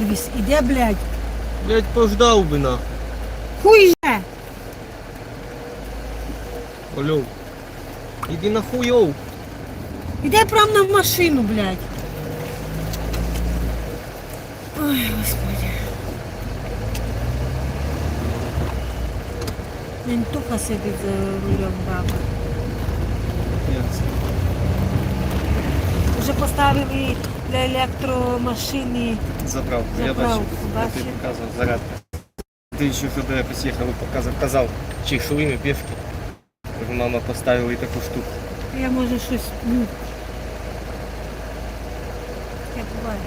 Ельвіс, іде, блядь. Блять, пождав би нахуй. Хуй же! Олю. Іди на хуйов. Іде прямо на машину, блядь. Ой, господи. Він тупо сидить за рулем баба. Вже поставили для електромашини. Заправку. Я бачив. Я тобі показував зарядка. Ти ще туди я їхав і показав, казав, чи йшли півки. Мама поставила і таку штуку. Я може щось. Ну. Я буваю.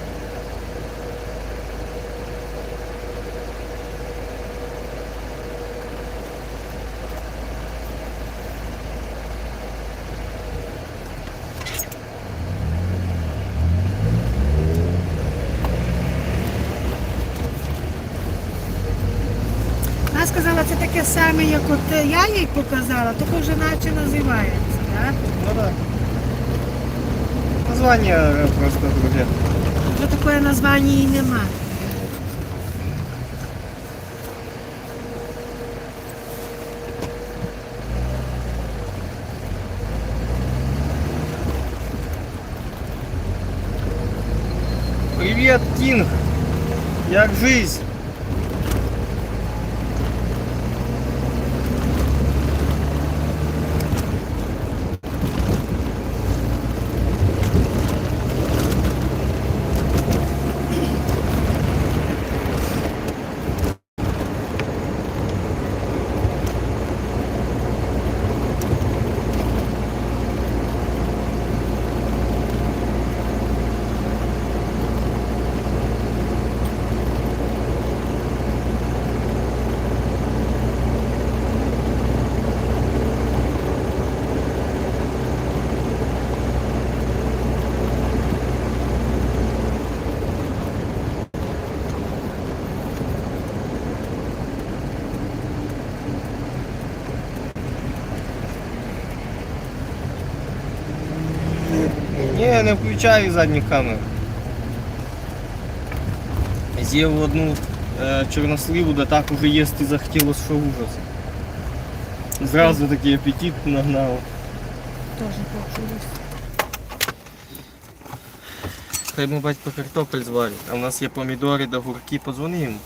Вона сказала, це таке саме, як от е, я їй показала, тільки вже наче називається, так? Ну так. Названня просто друге. Вже такої названня і нема. Привіт, Кінг! Як жизнь? Ні, не включаю задніх камер. З'їв одну е, чорносливу, да так уже їсти захотілося, що ужас. Зразу такий апетит нагнав. Теж. Хай ми батько картопель зварить, а в нас є помідори да гурки, позвони йому.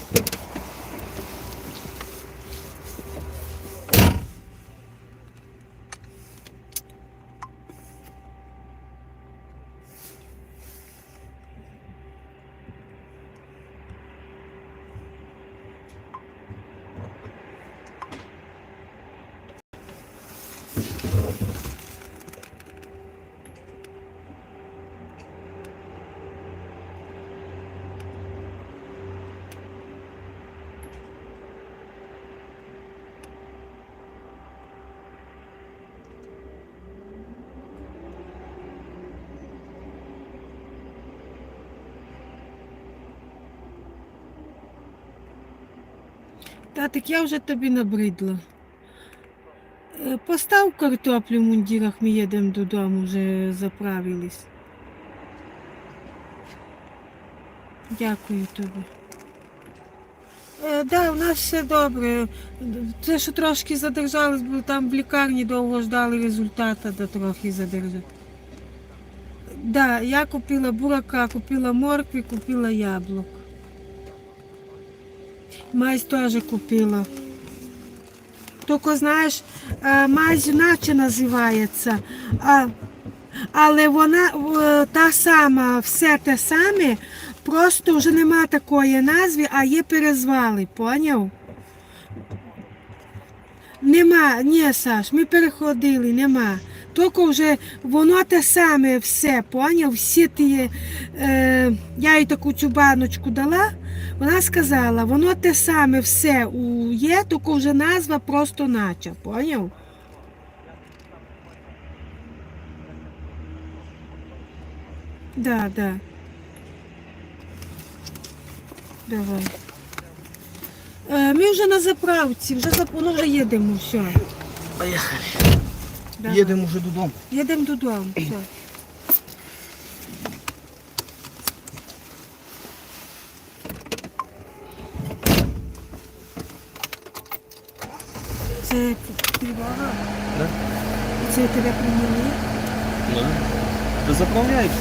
Татик, я вже тобі набридла. Е, Постав картоплю в мундірах, ми їдемо додому, вже заправились. Дякую тобі. Так, да, у нас все добре. Це що трошки задержались, бо там в лікарні довго ждали результата, да трохи задержали. Да, я купила бурака, купила моркви, купила яблук. Мазь теж купила. Тільки, знаєш, е, мазь наче називається, а, але вона та сама, все те саме, просто вже нема такої назви, а є перезвали, поняв? Нема, ні, Саш, ми переходили, нема. Тільки вже воно те саме все, поняв? Всі ті, е, я їй таку цю баночку дала, вона сказала, воно те саме все у є, тільки вже назва просто нача, поняв? Да, да. Давай. Е, ми вже на заправці, вже зап... ну, вже їдемо, все. Поїхали. Давай. Їдемо вже додому. Їдемо додому. все. Це тривога? Да? Це тебе прийняли? Да. Ти заправляєш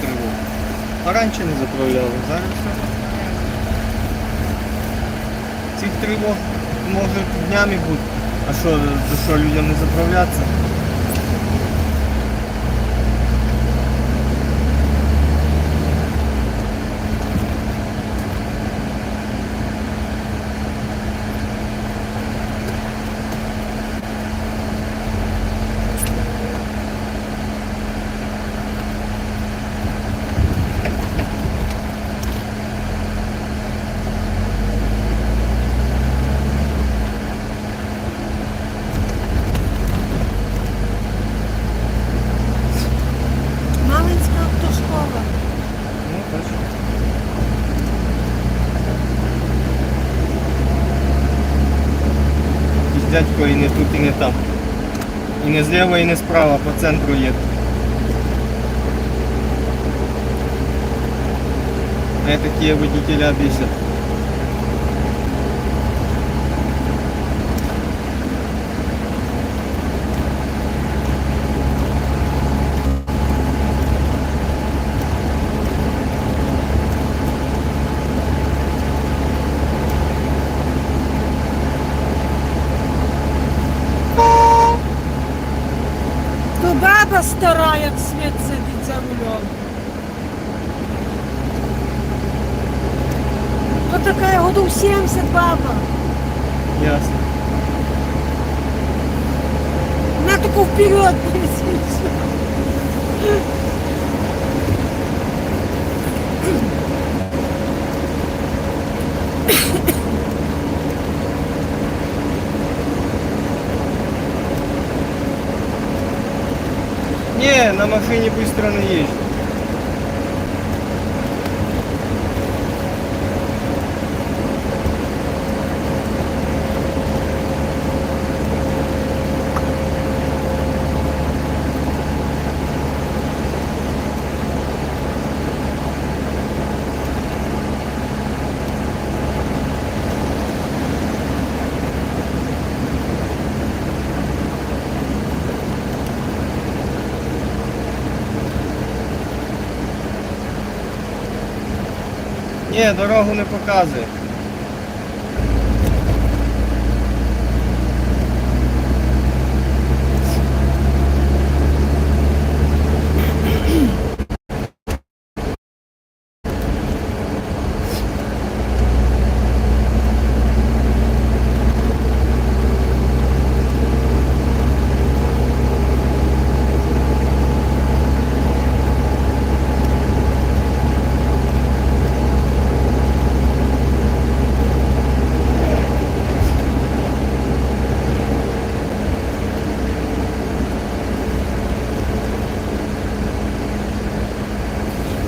тривогу. А раніше не заправляли, зараз все. Цих тривог може днями бути. А що, за що людям не заправлятися? Не зліва, і не справа, по центру є. Мене такі водителя бісять. То баба стара, як світ сидить за рулем. Вот такая году 70 баба. Ясно. На таку вперед несеться. Не, на машине быстро не Ні, дорогу не показує.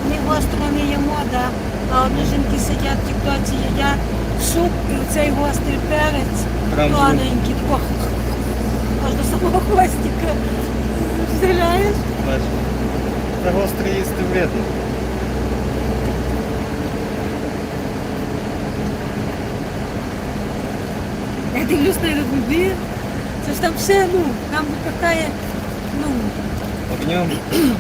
Ми гостро не їмо, да. а одні жінки сидять в тіктоці, їдять суп і цей гострий перець, Прям тоненький, тако, аж до самого хвостика. Стріляєш? Бачиш. Та гостре їсти вредно. Я дивлюсь на люди. Це ж там все, ну, там випихає, ну, Огнем.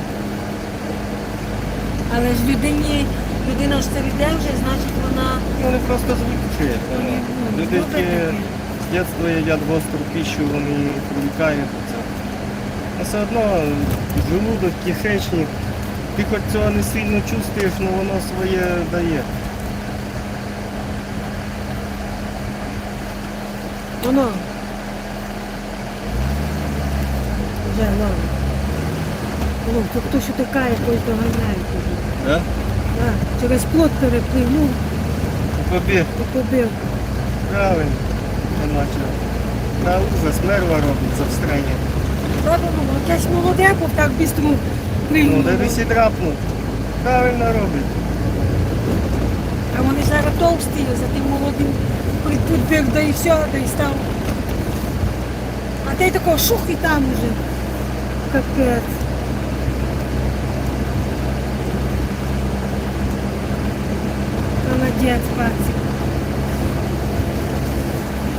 але ж людині, людина ж це йде вже, значить вона Вони просто звикли. Ну, Люди, ну, які таке. з дитинства їдять гостру пищу, вони привикають. А все одно желудок, кишечник, ти хоч цього не сильно чувствуєш, але воно своє дає. Воно. Вже, ладно. Ну, то хто що така якось доганяє тоді. Да? Да. Через плот перепливнув, Побіг. то побив. Правильно. Нема чого. На ужас мерва робить за встрення. Правда, ну, якесь молоде, бо так бістро Ну, прийняв. де висі драпнув. Правильно робить. А вони зараз товсті, за тим молодим підбіг, да і все, да і став. А ти такого шух і там уже. Капець. Молодець, пацик.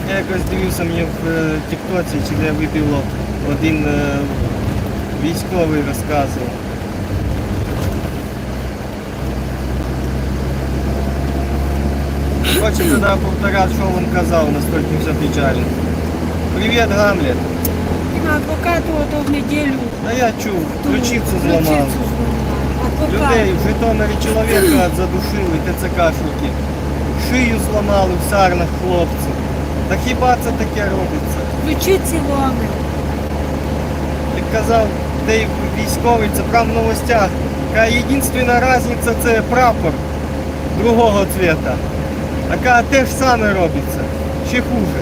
Я якось дивився мені в е, Тіктоці, чи де вибіло один е, військовий розказував. Хочем тогда повторять, що він казав, наскільки все печально. Привіт, Гамлет. Адвокату ото в неділю. А я чув, ключицю зламав. Людей в Житомирі чоловіка задушили ТЦКшники. Шию зламали в сарнах хлопці. Та хіба це таке робиться? Ключиці ломить. Як казав, той військовий, це прям в новостях. Каже, єдинственна різниця це прапор другого цвета. А каже, те ж саме робиться. Ще хуже.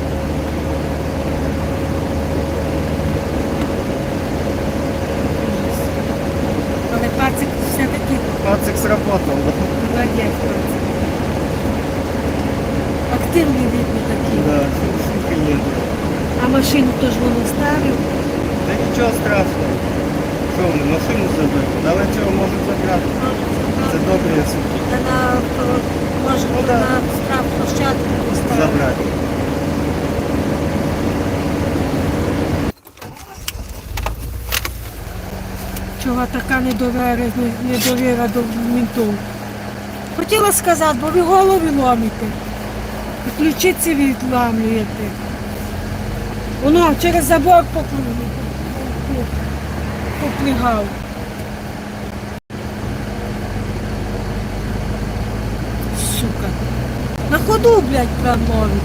Але пацик все-таки Пацик сработав. молодець. пацик. Активний видно такий. Да, шухи нету. А машину теж воно ставив. Та нічого страшного. Що вони, машину заберуть? Але цього можуть забрати. Це добрі суки. Та на, може, Ну, да. на справ площадку поставив. Забрати. Чого така недовіра, недовіра до ментів? Хотіла сказати, бо ви голови ломите. Ключиці відламлюєте. Воно через забор попли- поплигав. Сука. На ходу, блядь, промовить.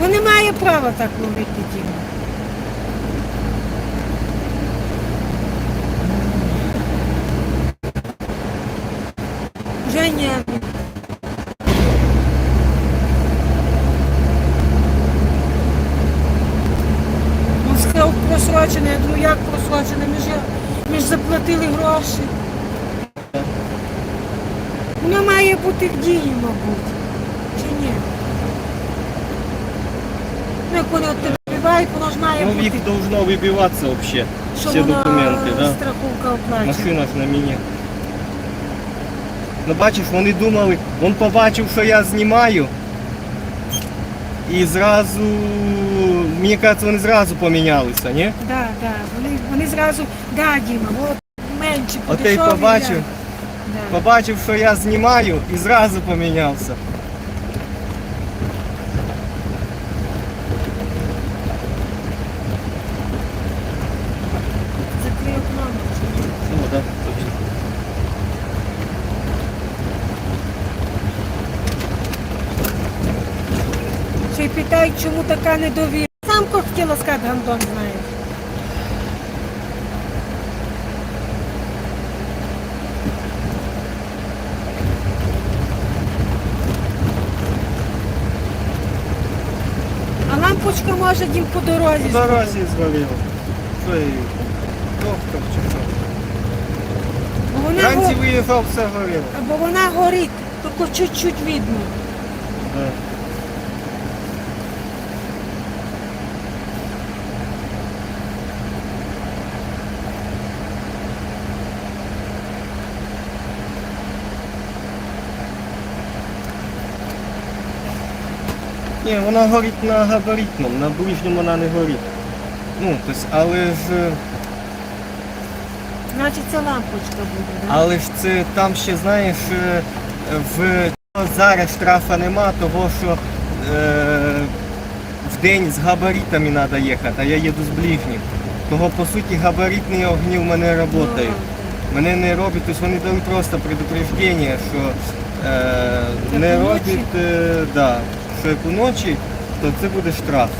Ну не має права так ловити діло. Вже ні. Він сказав просрочене, я думаю, як просрочене? Ми ж, ми ж заплатили гроші. Воно має бути в дії, мабуть. Чи ні? Ну, як вони от тебе вбивають, воно ж має Ну, бути, їх должно вибиватися взагалі. що Всі воно документи, да? страховка оплачена. Машина ж на мені. Ну бачиш, вони думали, він побачив, що я знімаю. І зразу, мені кажуть, вони зразу помінялися, ні? Да, да. Вони, вони зразу, да, Діма, от менше От подешевле, побачив? я- Да. Побачив, що я знімаю і зразу помінявся. Закрий окно. Ну, да, точно. Ще й питають, чому така недовіра. Сам хотіла сказати, гандон знаєш. А лампочка може їм по дорозі. По дорозі я доктор чи що? Вранці виїхав, все горіло. бо вона горить, тільки чуть-чуть видно. Да. Ні, вона горить на габаритному, на ближньому вона не горить. Ну, тобто, але ж, Значить, це лампочка буде, да? але ж це там ще, знаєш, е, в зараз штрафа нема, того що е, в день з габаритами треба їхати, а я їду з ближнім. Того по суті габаритні огні в мене працюють. Мене не роблять, тобто вони дали просто предупреждення, що е, не роблять, е, да, що як вночі, то це буде штраф.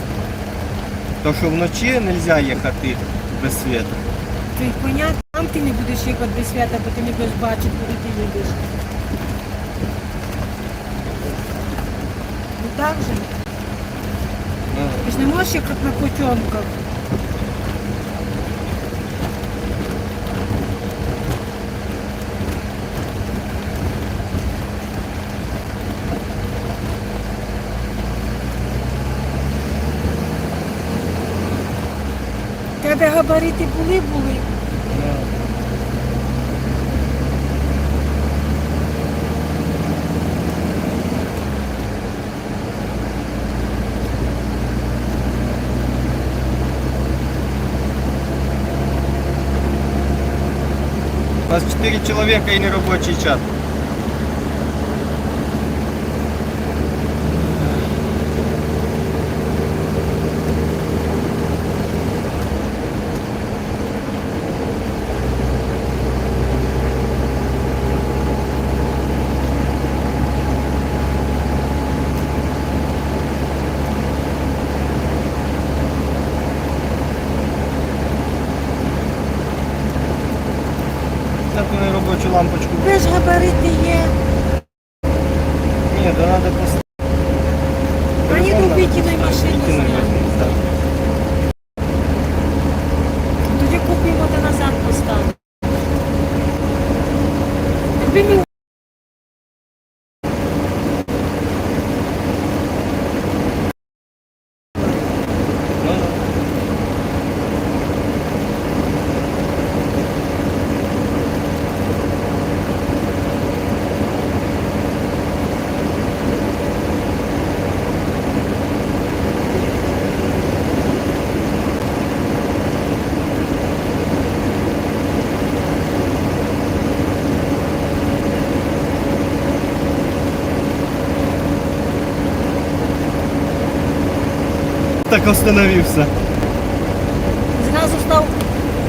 То що вночі не можна їхати без світу. Ти понятно, там ти не будеш їхати без свята, бо ти не будеш бачити, куди ти їдеш. Ну так же. Ну, Ти ж не можеш їхати на потьомках. габарити були, були. У нас 4 человека и нерабочий чат. Якби мені Так остановився. зразу став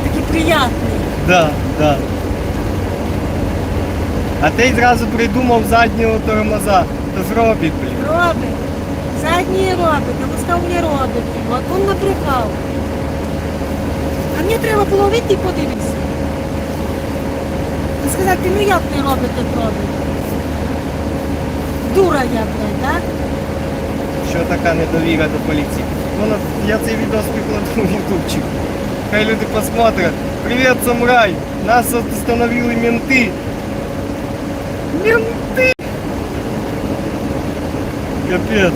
такий приятний. Да, да. А ти зразу придумав заднього тормоза. То зробить, блін. Робить. Задній робить, а сказав не робить. От він набрехав. А мені треба було вийти і подивитися. І сказати, ну як не робите, робить. Дура я, блядь, так? Що така недовіра до поліції? Вона, я цей відео прикладу в ютубчик. Хай люди посмотрят. Привет, самурай! Нас остановили менты. Менты! Капець.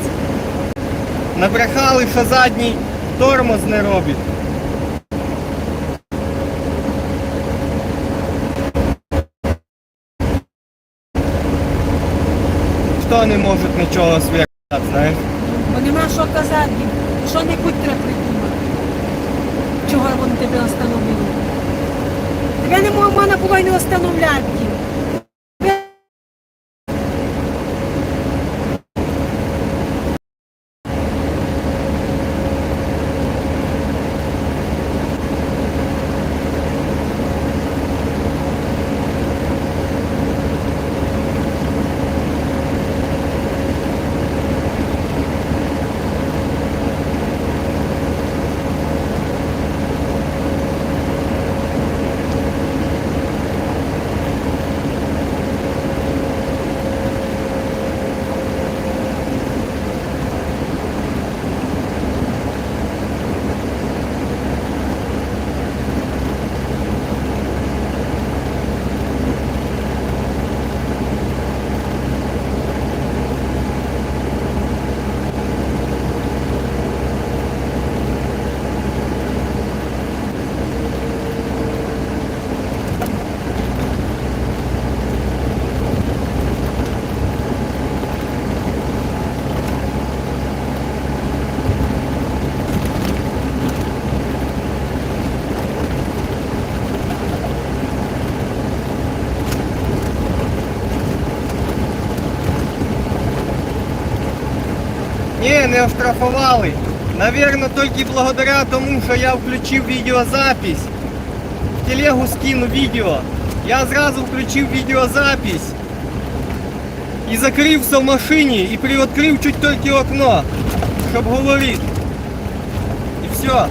Набрехали, що задній тормоз не робить. Хто не може нічого свергати, знаєш? Бо нема що казати. Що небудь треба придумати. Чого вони тебе остановили? Тебе не мо- можна було й не остановляти. Тебе Ні, не оштрафували. Навірно, тільки благодаря тому, що я включив відеозапись. В телегу скину відео. Я зразу включив відеозапись. І закрився в машині і приоткрив чуть тільки окно, щоб говорити. І все.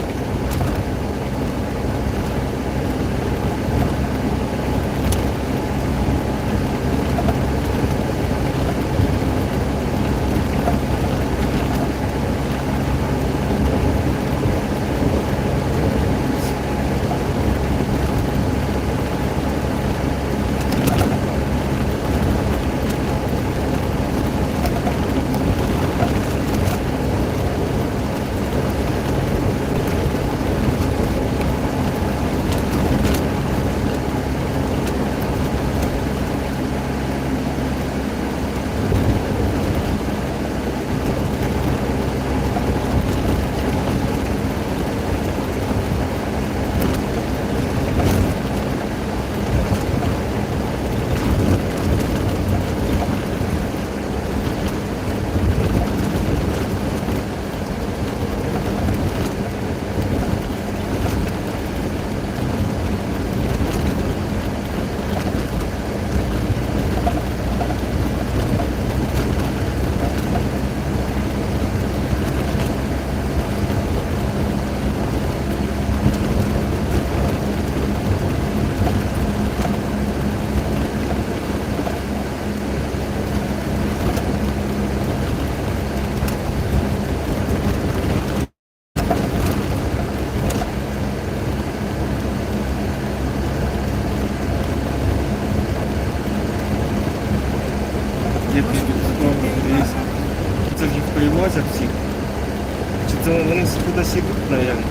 Це вони кудись ідуть, мабуть,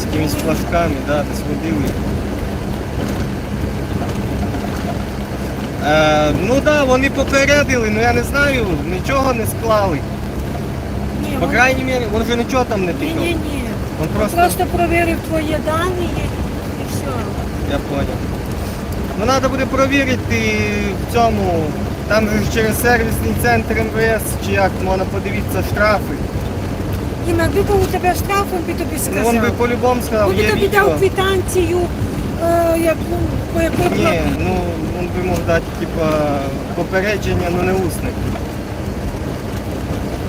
з якимись були. флажками, да, десь водили. Е, ну так, да, вони попередили, ну я не знаю, нічого не склали. Ні, По він- крайній мірі, він вже нічого там не ні, ні, ні. Він просто, Просто провірив твої дані і все. я понял. Ну треба буде перевірити в цьому, там же ж через сервісний центр МВС, чи як можна подивитися штрафи. Якби був у тебе штраф, він би тобі Ну, він би по-любому сказав, Він би є тобі відео. дав квитанцію, е, яку, по яку Ні, ну він би мог дати типа попередження, ну не усне.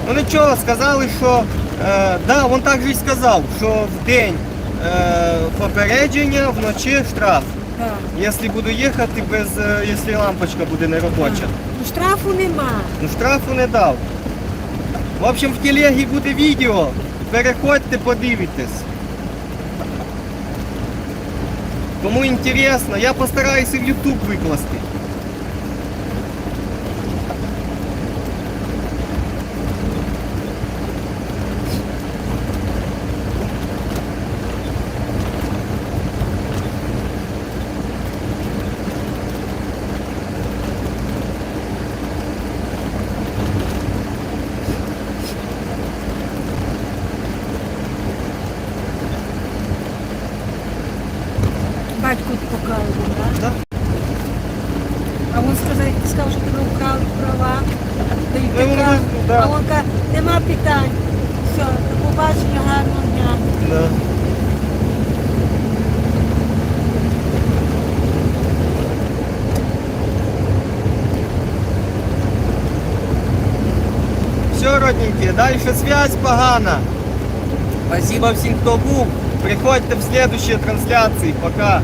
Ну нічого, сказали, що е, да, він так же і сказав, що в день е, попередження, вночі штраф. Так. Якщо буду їхати без, е, якщо лампочка буде не робоча. Ну, штрафу нема. Ну штрафу не дав. В общем, в телегі буде відео. Переходьте, подивитесь. Кому інтересно, я постараюся в YouTube викласти. Батько показував, так? Да? А він сказав, ти сказав, що тебе вкрали права. Та й Ну, ти він кажеш, визнав, да. А він каже, нема питань. Все, до побачення, гарного дня. Да. Все, дальше связь погана. Спасибо всем, кто был. Приходите в следующие трансляции. Пока.